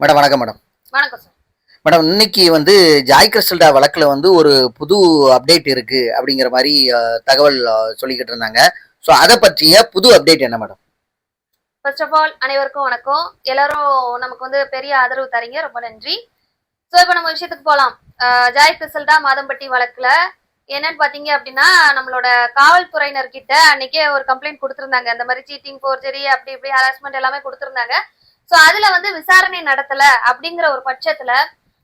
Madam வணக்கம் madam. வணக்கம் sir. Madam இன்னைக்கு வந்து ஜாய் கிறிஸ்டல்டா வழக்குல வந்து ஒரு புது அப்டேட் இருக்கு அப்படிங்கிற மாதிரி தகவல் சொல்லிக்கிட்டு இருந்தாங்க. ஸோ அதை பற்றிய புது அப்டேட் என்ன மேடம்? ஃபர்ஸ்ட் ஆஃப் ஆல் அனைவருக்கும் வணக்கம். எல்லாரும் நமக்கு வந்து பெரிய ஆதரவு தரீங்க. ரொம்ப நன்றி. ஸோ இப்போ நம்ம விஷயத்துக்கு போகலாம் ஜாய் கிறிசல்டா மாதம்பட்டி வழக்குல என்னன்னு பாத்தீங்க அப்படின்னா நம்மளோட காவல்துறையினர் கிட்ட அன்னைக்கே ஒரு கம்ப்ளைண்ட் கொடுத்திருந்தாங்க. இந்த மாதிரி சீட்டிங் ஃபோர்ஜரி அப்படி இப்படி ஹராஸ்மெண்ட் எல்லாமே கொடுத்திருந்தாங்க. ஸோ அதுல வந்து விசாரணை நடத்தல அப்படிங்கிற ஒரு பட்சத்துல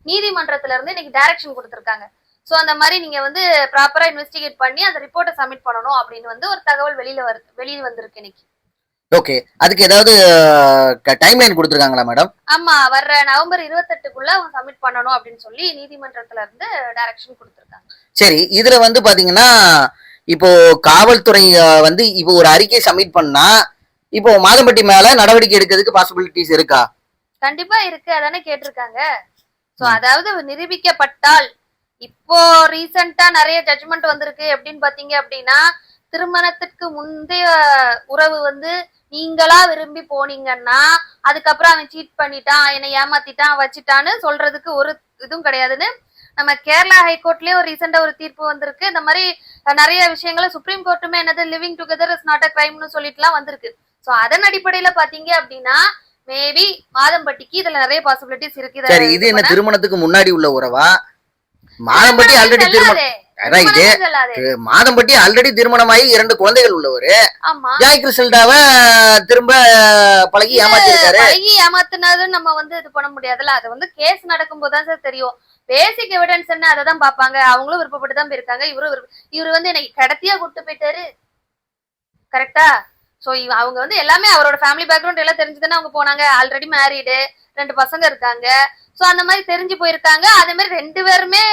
நீதிமன்றத்துல இருந்து இன்னைக்கு டைரக்ஷன் கொடுத்திருக்காங்க. ஸோ அந்த மாதிரி நீங்க வந்து ப்ராப்பரா இன்வெஸ்டிகேட் பண்ணி அந்த ரிப்போர்ட்டை சப்மிட் பண்ணணும் அப்படின்னு வந்து ஒரு தகவல் வெளியில வருது வெளியே வந்திருக்கு இன்னைக்கு. ஓகே அதுக்கு ஏதாவது டைம் லைன் கொடுத்துருக்காங்களா மேடம் ஆமா வர்ற நவம்பர் இருபத்தெட்டுக்குள்ள அவங்க சப்மிட் பண்ணணும் அப்படின்னு சொல்லி நீதிமன்றத்துல இருந்து டைரக்ஷன் கொடுத்திருக்காங்க. சரி இதுல வந்து பாத்தீங்கன்னா இப்போ காவல்துறை வந்து இப்போ ஒரு அறிக்கை சப்மிட் பண்ணா இப்போ மாதம்பட்டி மேல நடவடிக்கை எடுக்கிறதுக்கு பாசிபிலிட்டிஸ் இருக்கா? கண்டிப்பா இருக்கு அதானே கேட்டிருக்காங்க. சோ அதாவது நிரூபிக்கப்பட்டால் இப்போ ரீசெண்டா நிறைய ஜட்ஜ்மெண்ட் வந்திருக்கு. எப்படின்னு பாத்தீங்க அப்படின்னா திருமணத்திற்கு முந்தைய உறவு வந்து நீங்களா விரும்பி போனீங்கன்னா அதுக்கப்புறம் அவன் சீட் பண்ணிட்டான் என்னை ஏமாத்திட்டான் வச்சிட்டான்னு சொல்றதுக்கு ஒரு இதுவும் கிடையாதுன்னு நம்ம கேரளா ஹைகோர்ட்லயே ஒரு ரீசெண்டா ஒரு தீர்ப்பு வந்திருக்கு. இந்த மாதிரி நிறைய விஷயங்களை சுப்ரீம் கோர்ட்டுமே என்னது living together is not a கிரைம்னு சொல்லிட்டுலாம் வந்திருக்கு. சோ அதன் அடிப்படையில பாத்தீங்க அப்படின்னா மேபி மாதம்பட்டிக்கு இதுல நிறைய பாசிபிலிட்டிஸ் இருக்கு. இத சரி இது என்ன திருமணத்துக்கு முன்னாடி உள்ள உறவா? மாதம்பட்டி ஆல்ரெடி திருமணம். அதான் இது. மாதம்பட்டி ஆல்ரெடி திருமணமாகி இரண்டு குழந்தைகள் உள்ளவர். ஜாய் கிறிஸ்டல்டாவ திரும்ப பழகி ஏமாத்திருக்காரு. பழகி ஏமாத்துனதுன்னு நம்ம வந்து இது பண்ண முடியாதுல்ல. அது வந்து கேஸ் நடக்கும்போது தான் சார் தெரியும். பேசிக் எவிடன்ஸ் என்ன அதை தான் பாப்பாங்க அவங்களும் விருப்பப்பட்டு தான் போயிருக்காங்க. இவரும் இவரு வந்து எனக்கு கடத்தியா கூட்டு போயிட்டாரு. கரெக்டா ஸோ அவங்க வந்து எல்லாமே அவரோட ஃபேமிலி பேக்ரவுண்ட் எல்லாம் தெரிஞ்சுதானே அவங்க போனாங்க. ஆல்ரெடி மேரீடு ரெண்டு பசங்க இருக்காங்க. ஸோ அந்த மாதிரி தெரிஞ்சு போயிருக்காங்க. அதே மாதிரி ரெண்டு பேருமே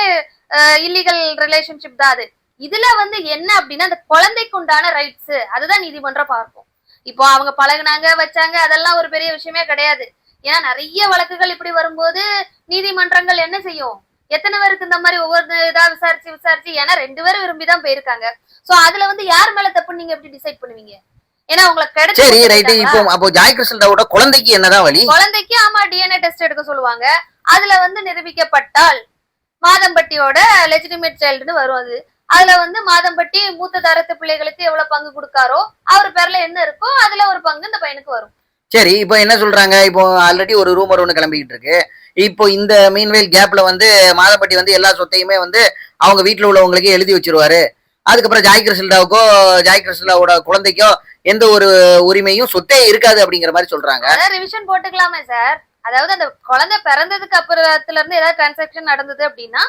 இல்லீகல் ரிலேஷன்ஷிப் தான் அது. இதுல வந்து என்ன அப்படின்னா அந்த குழந்தைக்கு உண்டான ரைட்ஸ் அதுதான் நீதிமன்றம் பார்க்கும். இப்போ அவங்க பழகுனாங்க வச்சாங்க அதெல்லாம் ஒரு பெரிய விஷயமே கிடையாது. ஏன்னா நிறைய வழக்குகள் இப்படி வரும்போது நீதிமன்றங்கள் என்ன செய்யும்? எத்தனை பேருக்கு இந்த மாதிரி ஒவ்வொரு இதா விசாரிச்சு விசாரிச்சு ஏன்னா ரெண்டு பேரும் விரும்பி தான் போயிருக்காங்க. சோ அதுல வந்து யார் மேல தப்புன்னு நீங்க எப்படி டிசைட் பண்ணுவீங்க? ஏன்னா உங்களுக்கு கிடைச்சு சரி கொடுத்துட்டாங்களா? இப்போ அப்போ ஜாய் கிறிஸ்டல்டாவோட குழந்தைக்கு என்னதான் வழி குழந்தைக்கு ஆமா டிஎன்ஏ டெஸ்ட் எடுக்க சொல்லுவாங்க. அதுல வந்து நிரூபிக்கப்பட்டால் மாதம்பட்டியோட லெஜிட்டிமேட் சைல்டுன்னு வரும் அது. அதுல வந்து மாதம்பட்டி மூத்த தரத்து பிள்ளைகளுக்கு எவ்வளவு பங்கு கொடுக்காரோ அவர் பேர்ல என்ன இருக்கோ அதுல ஒரு பங்கு இந்த பையனுக்கு வரும். சரி இப்போ என்ன சொல்றாங்க? இப்போ ஆல்ரெடி ஒரு ரூமர் ஒன்று கிளம்பிக்கிட்டு இருக்கு. இப்போ இந்த மீன்வேல் கேப்ல வந்து மாதப்பட்டி வந்து எல்லா சொத்தையுமே வந்து அவங்க வீட்டில் உள்ளவங்களுக்கே எழுதி வச்சிருவாரு. அதுக்கப்புறம் ஜாய் கிறிஸ்டல்டாவுக்கோ ஜாய் கிறிஸ்டல்டாவோட குழந்தைக்கோ எந்த ஒரு உரிமையும் சொத்தே இருக்காது அப்படிங்கிற மாதிரி சொல்றாங்க ரிவிஷன் போட்டுக்கலாமே சார் அதாவது அந்த குழந்தை பிறந்ததுக்கு அப்புறத்துல இருந்து ஏதாவது டிரான்சாக்ஷன் நடந்தது அப்படின்னா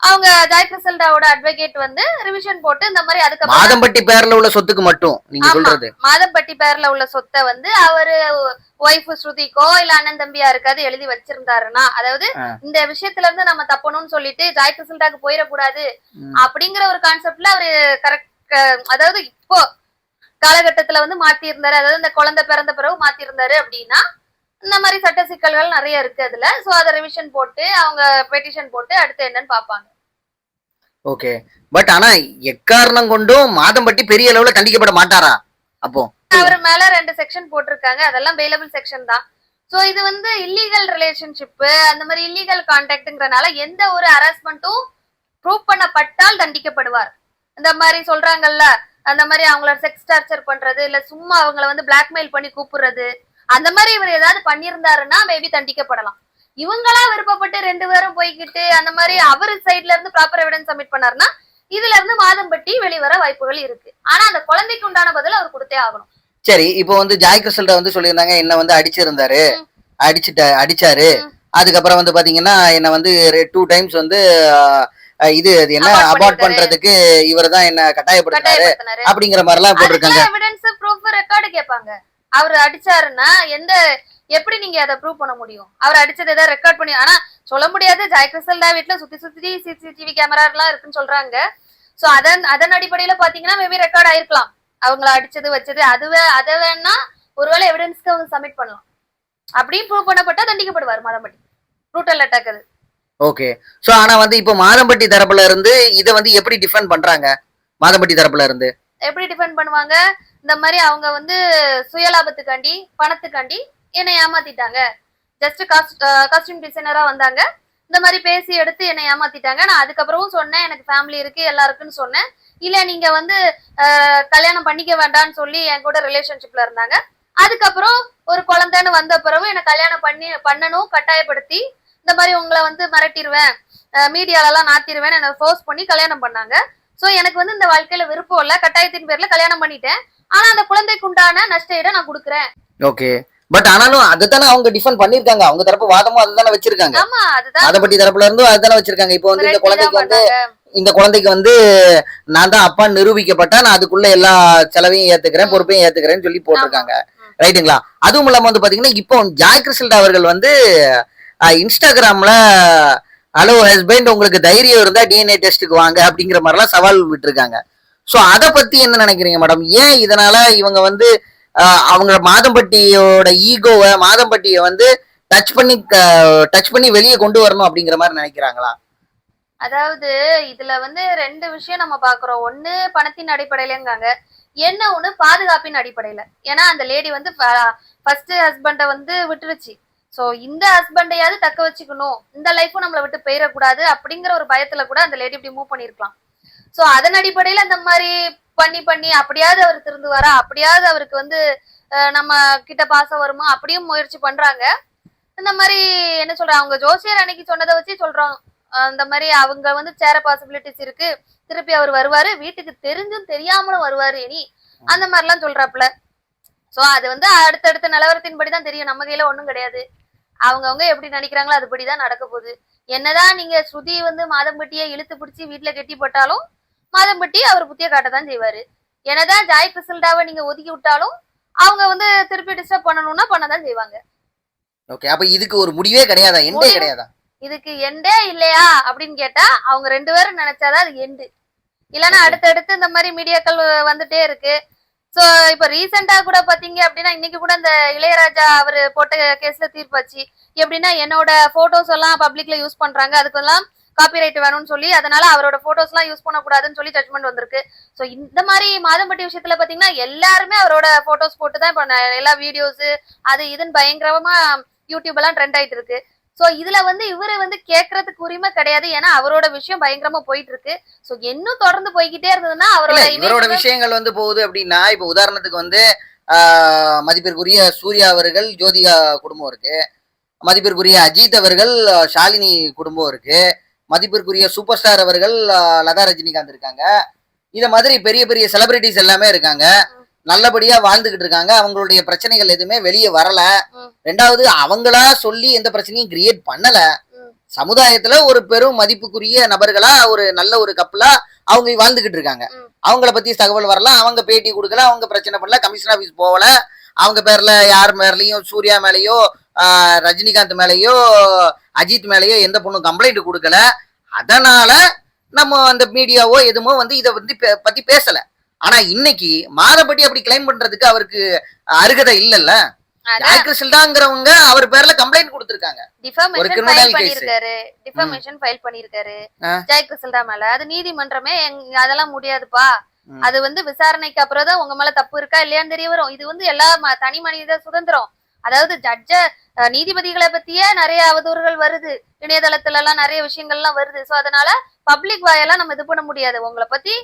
அவங்க ஜாய் கிறிசல்டாவோட அட்வொகேட் வந்து ரிவிஷன் போட்டு இந்த மாதிரி அதுக்கப்புறம் மாதம்பட்டி பேர்ல உள்ள சொத்துக்கு மட்டும் நீங்க. சொல்றது மாதம்பட்டி பேர்ல உள்ள சொத்தை வந்து அவரு ஒய்ஃப் ஸ்ருதிக்கோ இல்ல அண்ணன் தம்பியா இருக்காது எழுதி வச்சிருந்தாருன்னா அதாவது. இந்த விஷயத்துல இருந்து நம்ம தப்பணும்னு சொல்லிட்டு ஜாய் கிறிசல்டாக்கு போயிடக்கூடாது. அப்படிங்கிற ஒரு கான்செப்ட்ல அவரு கரெக்ட் அதாவது இப்போ காலகட்டத்துல வந்து மாத்தி இருந்தாரு அதாவது இந்த குழந்தை பிறந்த பிறகு மாத்தி இருந்தாரு அப்படின்னா இந்த மாதிரி சட்ட சிக்கல்கள் நிறைய இருக்கு அதுல. சோ அதை ரிவிஷன் போட்டு அவங்க பெட்டிஷன் போட்டு அடுத்து என்னன்னு பாப்பாங்க ஓகே பட் ஆனா எக்காரணம் கொண்டும் மாதம்பட்டி பெரிய அளவுல தண்டிக்கப்பட மாட்டாரா? அப்போ. அவர் மேல ரெண்டு செக்ஷன் போட்டிருக்காங்க. அதெல்லாம் பெயிலபிள் செக்ஷன் தான். சோ இது வந்து இல்லீகல் ரிலேஷன்ஷிப் அந்த மாதிரி இல்லீகல் கான்டாக்ட்ங்கிறனால எந்த ஒரு ஹராஸ்மெண்ட்டும் ப்ரூவ் பண்ணப்பட்டால் தண்டிக்கப்படுவார். இந்த மாதிரி சொல்றாங்கல்ல அந்த மாதிரி அவங்கள செக்ஸ் டார்ச்சர் பண்றது இல்ல சும்மா அவங்கள வந்து பிளாக்மெயில் பண்ணி கூப்பிடுறது அந்த மாதிரி இவர் ஏதாவது பண்ணியிருந்தாருன்னா மேபி தண்டிக்கப்படலாம். இவங்களா விருப்பப்பட்டு ரெண்டு பேரும் போய்கிட்டு அந்த மாதிரி அவர் சைட்ல இருந்து ப்ராப்பர் எவிடன்ஸ் சப்மிட் பண்ணாருன்னா இதுல இருந்து மாதம்பட்டி வெளிவர வாய்ப்புகள் இருக்கு. ஆனா அந்த குழந்தைக்கு உண்டான பதில் அவர் கொடுத்தே ஆகணும். சரி இப்போ வந்து ஜாய் கிறிஸ்டல்டா வந்து சொல்லியிருந்தாங்க என்ன வந்து அடிச்சிருந்தாரு. அடிச்சுட்ட அடிச்சாரு. அதுக்கப்புறம் வந்து பாத்தீங்கன்னா என்ன வந்து டூ டைம்ஸ் வந்து இது அது என்ன அபார்ட். பண்றதுக்கு இவர் தான் என்ன கட்டாயப்படுத்தினாரு அப்படிங்கிற மாதிரி எல்லாம் போட்டிருக்காங்க. எவிடன்ஸ் ப்ரூஃப் ரெக்கார்டு கேட்பாங்க. அவர் அடிச்சாருன்னா எந்த எப்படி நீங்க அதை ப்ரூவ் பண்ண முடியும்? அவர் அடிச்சது ஏதாவது ரெக்கார்ட் பண்ணி ஆனா சொல்ல முடியாது. ஜாய் கிறிஸ்டல்டா வீட்ல சுத்தி சுத்தி சிசிடிவி கேமரா எல்லாம் இருக்குன்னு சொல்றாங்க. சோ அதன் அதன் அடிப்படையில பாத்தீங்கன்னா மேபி ரெக்கார்ட் ஆயிருக்கலாம். அவங்கள அடிச்சது வச்சது அதுவே அதை வேணா ஒருவேளை எவிடன்ஸ்க்கு அவங்க சப்மிட் பண்ணலாம். அப்படியும் ப்ரூவ் பண்ணப்பட்டா தண்டிக்கப்படுவார் மதம்பட்டி. ப்ரூட்டல் அட்டாக் அது. ஓகே ஸோ ஆனால் வந்து இப்போ மாதம்பட்டி தரப்புல இருந்து இதை வந்து எப்படி டிஃபெண்ட் பண்றாங்க? மாதம்பட்டி தரப்புல இருந்து. எப்படி டிஃபெண்ட் பண்ணுவாங்க? இந்த மாதிரி அவங்க வந்து சுயலாபத்துக்காண்டி பணத்துக்காண்டி என்னை ஏமாத்திட்டாங்க. ஜஸ்ட் காஸ்டியூம் டிசைனரா வந்தாங்க. இந்த மாதிரி பேசி எடுத்து என்னை ஏமாத்திட்டாங்க. நான் அதுக்கப்புறமும் சொன்னேன் எனக்கு ஃபேமிலி இருக்கு எல்லா இருக்குன்னு சொன்னேன். இல்ல நீங்க வந்து கல்யாணம் பண்ணிக்க வேண்டாம்னு சொல்லி என் கூட ரிலேஷன்ஷிப்ல இருந்தாங்க. அதுக்கப்புறம் ஒரு குழந்தைன்னு வந்த பிறகு என்னை கல்யாணம் பண்ணி பண்ணணும் கட்டாயப்படுத்தி இந்த மாதிரி உங்களை வந்து மிரட்டிடுவேன் மீடியாலலாம் நாத்திடுவேன் என்னை ஃபோர்ஸ் பண்ணி கல்யாணம் பண்ணாங்க. சோ எனக்கு வந்து இந்த வாழ்க்கையில விருப்பம் இல்ல. கட்டாயத்தின் பேர்ல கல்யாணம் பண்ணிட்டேன். ஆனா அந்த குழந்தைக்கு உண்டான நஷ்ட நான் கொடுக்குறேன். ஓகே பட் ஆனாலும் அதுதானே அவங்க டிஃபெண்ட் பண்ணிருக்காங்க அவங்க தரப்பு வாதமும் அதுதானே வச்சிருக்காங்க. ஆமா அதுதான். அதை பத்தி தரப்புல இருந்தும் அதுதானே வச்சிருக்காங்க. இப்போ வந்து இந்த குழந்தைக்கு வந்து. இந்த குழந்தைக்கு வந்து நான் தான் அப்பா நிரூபிக்கப்பட்டா நான் அதுக்குள்ள எல்லா செலவையும் ஏத்துக்கிறேன். பொறுப்பையும் ஏத்துக்கிறேன்னு சொல்லி போட்டிருக்காங்க. ரைட்டுங்களா அதுவும் இல்லாம வந்து பாத்தீங்கன்னா இப்போ ஜாய் கிறிஸ்டல்டா அவர்கள் வந்து இன்ஸ்டாகிராம்ல ஹலோ ஹஸ்பண்ட் உங்களுக்கு தைரியம் இருந்தா டிஎன்ஏ டெஸ்ட்டுக்கு வாங்க அப்படிங்கிற மாதிரிலாம் சவால் விட்டுருக்காங்க. ஸோ அதை பத்தி என்ன நினைக்கிறீங்க மேடம் ஏன் இதனால இவங்க வந்து அவங்க மாதம்பட்டியோட ஈகோவை மாதம்பட்டியை வந்து டச் பண்ணி டச் பண்ணி வெளியே கொண்டு வரணும் அப்படிங்கிற மாதிரி நினைக்கிறாங்களா? அதாவது இதுல வந்து ரெண்டு விஷயம் நம்ம பாக்குறோம். ஒண்ணு பணத்தின் அடிப்படையிலங்காங்க. என்ன ஒண்ணு பாதுகாப்பின் அடிப்படையில. ஏன்னா அந்த லேடி வந்து ஃபர்ஸ்ட் ஹஸ்பண்ட வந்து விட்டுருச்சு. சோ இந்த ஹஸ்பண்டையாவது தக்க வச்சுக்கணும். இந்த லைஃப்பும் நம்மளை விட்டு போயிடக்கூடாது அப்படிங்கிற ஒரு பயத்துல கூட அந்த லேடி இப்படி மூவ் பண்ணிருக்கலாம் சோ அதன் அடிப்படையில இந்த மாதிரி பண்ணி பண்ணி அப்படியாவது அவர் திருந்துவாரா? அப்படியாவது அவருக்கு வந்து நம்ம கிட்ட பாசம் வருமா? அப்படியும் முயற்சி பண்றாங்க. இந்த மாதிரி என்ன சொல்ற அவங்க ஜோசியர் அன்னைக்கு சொன்னதை வச்சு சொல்றோம். அந்த மாதிரி அவங்க வந்து சேர பாசிபிலிட்டிஸ் இருக்கு. திருப்பி அவர் வருவாரு. வீட்டுக்கு தெரிஞ்சும் தெரியாமலும் வருவாரு இனி. அந்த மாதிரிலாம் சொல்றாப்புல. சோ அது வந்து அடுத்தடுத்த நிலவரத்தின்படி தான் தெரியும். நம்ம கையில ஒண்ணும் கிடையாது. அவங்கவங்க எப்படி நினைக்கிறாங்களோ அதுபடிதான் நடக்க போகுது. என்னதான் நீங்க ஸ்ருதி வந்து மாதம்பட்டியை இழுத்து பிடிச்சி வீட்டுல கெட்டி போட்டாலும் மாதம்பட்டி அவர் புத்திய காட்டதான் செய்வாரு. என்னதான் ஜாய் கிறிஸ்டல்டாவை நீங்க ஒதுக்கி விட்டாலும் அவங்க வந்து திருப்பி டிஸ்டர்ப் பண்ணணும்னா பண்ணதான் செய்வாங்க. ஓகே அப்ப இதுக்கு ஒரு முடிவே கிடையாதா? எண்டே கிடையாதா? இதுக்கு எண்டே இல்லையா அப்படின்னு கேட்டா அவங்க ரெண்டு பேரும் நினைச்சாதான் அது எண்டு இல்லைன்னா. அடுத்தடுத்து இந்த மாதிரி மீடியாக்கள் வந்துட்டே இருக்கு. சோ இப்ப ரீசெண்டா கூட பாத்தீங்க அப்படின்னா இன்னைக்கு கூட இந்த இளையராஜா அவரு போட்ட கேஸ்ல தீர்ப்பாச்சு எப்படின்னா என்னோட போட்டோஸ் எல்லாம் பப்ளிக்ல யூஸ் பண்றாங்க. அதுக்கெல்லாம் காப்பிரைட் வேணும்னு சொல்லி அதனால அவரோட போட்டோஸ் எல்லாம் யூஸ் பண்ணக்கூடாதுன்னு சொல்லி ஜட்மெண்ட் வந்திருக்கு. சோ இந்த மாதிரி மாதம்பட்டி விஷயத்துல பாத்தீங்கன்னா எல்லாருமே அவரோட போட்டோஸ் போட்டு தான் இப்ப எல்லா வீடியோஸ் அது இதுன்னு பயங்கரமா யூடியூப் எல்லாம் ட்ரெண்ட் ஆயிட்டு இருக்கு. சோ இதுல வந்து இவரு வந்து கேக்குறதுக்கு உரிமை கிடையாது. ஏன்னா அவரோட விஷயம் பயங்கரமா போயிட்டு இருக்கு சோ இன்னும் தொடர்ந்து போய்கிட்டே இருந்ததுன்னா அவரோட இவரோட விஷயங்கள் வந்து போகுது அப்படின்னா இப்ப உதாரணத்துக்கு வந்து மதிப்பிற்குரிய சூர்யா அவர்கள் ஜோதிகா குடும்பம் இருக்கு. மதிப்பிற்குரிய அஜித் அவர்கள் ஷாலினி குடும்பம் இருக்கு. மதிப்பிற்குரிய சூப்பர் ஸ்டார் அவர்கள் லதா ரஜினிகாந்த் இருக்காங்க. இத மாதிரி பெரிய பெரிய செலிபிரிட்டிஸ் எல்லாமே இருக்காங்க. நல்லபடியா வாழ்ந்துகிட்டு இருக்காங்க. அவங்களுடைய பிரச்சனைகள் எதுவுமே வெளியே வரல. ரெண்டாவது அவங்களா சொல்லி எந்த பிரச்சனையும் கிரியேட் பண்ணல. சமுதாயத்துல ஒரு பெரும் மதிப்புக்குரிய நபர்களா ஒரு நல்ல ஒரு கப்பலா அவங்க வாழ்ந்துகிட்டு இருக்காங்க. அவங்கள பத்தி தகவல் வரலாம் அவங்க பேட்டி கொடுக்கல. அவங்க பிரச்சனை பண்ணல. கமிஷன் ஆபீஸ் போகல. அவங்க பேர்ல யார் மேலயும் சூர்யா மேலயோ ரஜினிகாந்த் மேலயோ அஜித் மேலயோ எந்த பொண்ணும் கம்ப்ளைண்ட் கொடுக்கல. அதனால நம்ம அந்த மீடியாவோ எதுமோ வந்து இதை வந்து பத்தி பேசல. ஆனா இன்னைக்கு மாதப்படி அப்படி கிளைம் பண்றதுக்கு அவருக்கு அருகதை இல்லல்ல. அதான். ஜாய்கிருஷ்ணதாங்கிறவங்க அவர் பேர்ல கம்ப்ளைண்ட் கொடுத்திருக்காங்க. Defamation file. பண்ணிருக்காரு டிஃபர்மேஷன் ஃபைல் பண்ணிருக்காரு ஆ. ஜெய் கிறிஸ்டல்டா மேல. அது நீதிமன்றமே அதெல்லாம் முடியாதுப்பா. அது வந்து விசாரணைக்கு அப்புறம் தான் உங்க மேல தப்பு இருக்கா இல்லையான்னு தெரிய வரும். இது வந்து எல்லா தனி மனித சுதந்திரம். அதாவது ஜட்ஜ நீதிபதிகளை பத்தியே நிறைய அவதூறுகள் வருது. இணையதளத்துல எல்லாம் நிறைய விஷயங்கள் எல்லாம் வருது. சோ அதனால பப்ளிக் வாயெல்லாம் நம்ம இது பண்ண முடியாது. உங்களை பத்தி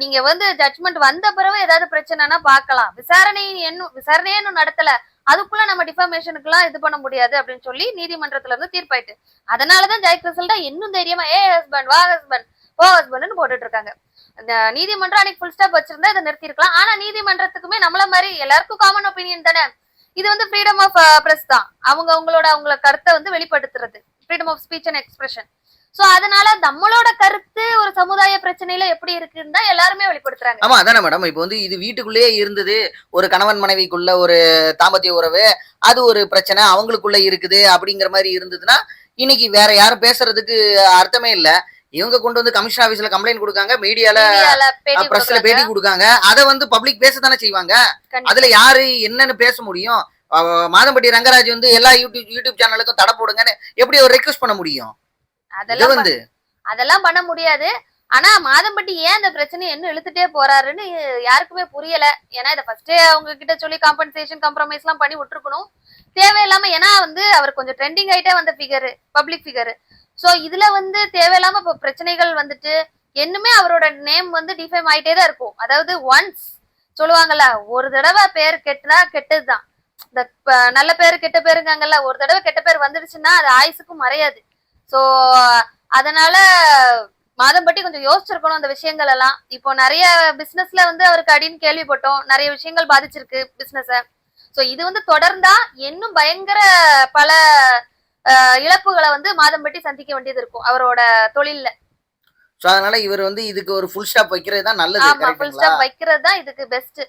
நீங்க வந்து ஜட்மெண்ட் வந்த பிறகு ஏதாவது பிரச்சனைனா பார்க்கலாம். விசாரணை என்ன விசாரணையே இன்னும் நடத்தல. அதுக்குள்ள நம்ம டிஃபர்மேஷனுக்கு எல்லாம் இது பண்ண முடியாது அப்படின்னு சொல்லி நீதிமன்றத்துல இருந்து தீர்ப்பாயிட்டு. அதனாலதான் ஜெய் இன்னும் தைரியமா ஏ ஹஸ்பண்ட் வா ஹஸ்பண்ட் ஓ ஹஸ்பண்ட்னு போட்டுட்டு இருக்காங்க இந்த நீதிமன்றம் அன்னைக்கு ஃபுல் ஸ்டாப் வச்சிருந்தா இதை நிறுத்திருக்கலாம். ஆனா நீதிமன்றத்துக்குமே நம்மள மாதிரி எல்லாருக்கும் காமன் ஒப்பீனியன் தானே? இது வந்து ஃப்ரீடம் ஆஃப் பிரஸ் தான். அவங்க அவங்களோட அவங்கள கருத்தை வந்து வெளிப்படுத்துறது. Freedom of speech and expression so அதனால நம்மளோட கருத்து ஒரு சமுதாய பிரச்சனையில எப்படி இருக்குன்னு தான் எல்லாருமே வெளிப்படுத்துறாங்க ஆமா அதானே மேடம் இப்போ வந்து இது வீட்டுக்குள்ளேயே இருந்தது ஒரு கணவன் மனைவிக்குள்ள ஒரு தாம்பத்திய உறவு அது ஒரு பிரச்சனை அவங்களுக்குள்ள இருக்குது அப்படிங்கிற மாதிரி இருந்ததுன்னா இன்னைக்கு வேற யாரும் பேசுறதுக்கு அர்த்தமே இல்ல இவங்க கொண்டு வந்து கமிஷன் ஆபீஸ்ல கம்ப்ளைண்ட் கொடுக்காங்க மீடியால பிரஸ்ல. பேட்டி கொடுக்காங்க அதை வந்து பப்ளிக் பேச தானே செய்வாங்க. அதுல யாரு என்னன்னு பேச முடியும் மாதம்பட்டி ரங்கராஜ் வந்து எல்லா யூடியூப் யூடியூப் சேனலுக்கும் தடை போடுங்கன்னு எப்படி ஒரு ரெக்வஸ்ட் பண்ண முடியும் அதெல்லாம் வந்து அதெல்லாம் பண்ண முடியாது. ஆனா மாதம்பட்டி ஏன் இந்த பிரச்சனையை இன்னும் இழுத்துட்டே போறாருன்னு யாருக்குமே புரியல. ஏன்னா இதை ஃபர்ஸ்டே அவங்க கிட்ட சொல்லி காம்பன்சேஷன் காம்ப்ரமைஸ் எல்லாம் பண்ணி விட்டுருக்கணும். தேவையில்லாம ஏன்னா வந்து அவர் கொஞ்சம் ட்ரெண்டிங் ஆயிட்டே வந்த ஃபிகர் பப்ளிக் ஃபிகர் சோ இதுல வந்து தேவையில்லாம இப்ப பிரச்சனைகள் வந்துட்டு இன்னுமே அவரோட நேம் வந்து டிஃபைம் ஆயிட்டே தான் இருக்கும். அதாவது ஒன்ஸ் சொல்லுவாங்கல்ல ஒரு தடவை பேர் கெட்டதா கெட்டதுதான். இந்த நல்ல பேர் கெட்ட பேருங்காங்கல்ல ஒரு தடவை கெட்ட பேர் வந்துடுச்சுன்னா அது ஆயுசுக்கும் மறையாது. சோ அதனால மாதம்பட்டி கொஞ்சம் யோசிச்சிருக்கணும் அந்த விஷயங்கள் எல்லாம். இப்போ நிறைய பிசினஸ்ல வந்து அவருக்கு அடின்னு கேள்விப்பட்டோம். நிறைய விஷயங்கள் பாதிச்சிருக்கு பிசினஸ சோ இது வந்து தொடர்ந்தா இன்னும் பயங்கர பல இழப்புகளை வந்து மாதம்பட்டி சந்திக்க வேண்டியது இருக்கும் அவரோட தொழில்ல. சோ அதனால இவர் வந்து இதுக்கு ஒரு ஃபுல் ஸ்டாப் வைக்கிறது தான் நல்லது ஆமா ஃபுல் ஸ்டாப் வைக்கிறது தான் இதுக்கு பெஸ்ட்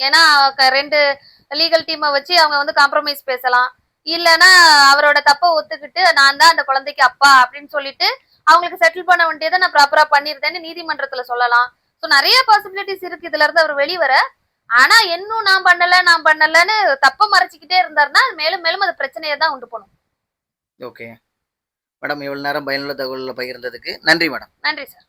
ஏன்னா ரெண்டு லீகல் டீமை வச்சு அவங்க வந்து காம்ப்ரமைஸ் பேசலாம். இல்லனா அவரோட தப்ப ஒத்துக்கிட்டு நான் தான் அந்த குழந்தைக்கு அப்பா அப்படின்னு சொல்லிட்டு அவங்களுக்கு செட்டில் பண்ண வேண்டியதை நான் ப்ராப்பரா பண்ணிருந்தேன்னு நீதிமன்றத்துல சொல்லலாம். ஸோ நிறைய பாசிபிலிட்டிஸ் இருக்கு. இதுல இருந்து அவர் வெளிவர. ஆனா இன்னும் நான் பண்ணல நான் பண்ணலன்னு தப்ப மறைச்சிக்கிட்டே இருந்தாருன்னா மேலும் மேலும் அது பிரச்சனையை தான் உண்டு பண்ணும். ஓகே மேடம் இவ்வளவு நேரம் பயனுள்ள தகவல்களை பகிர்ந்ததுக்கு நன்றி மேடம். நன்றி சார்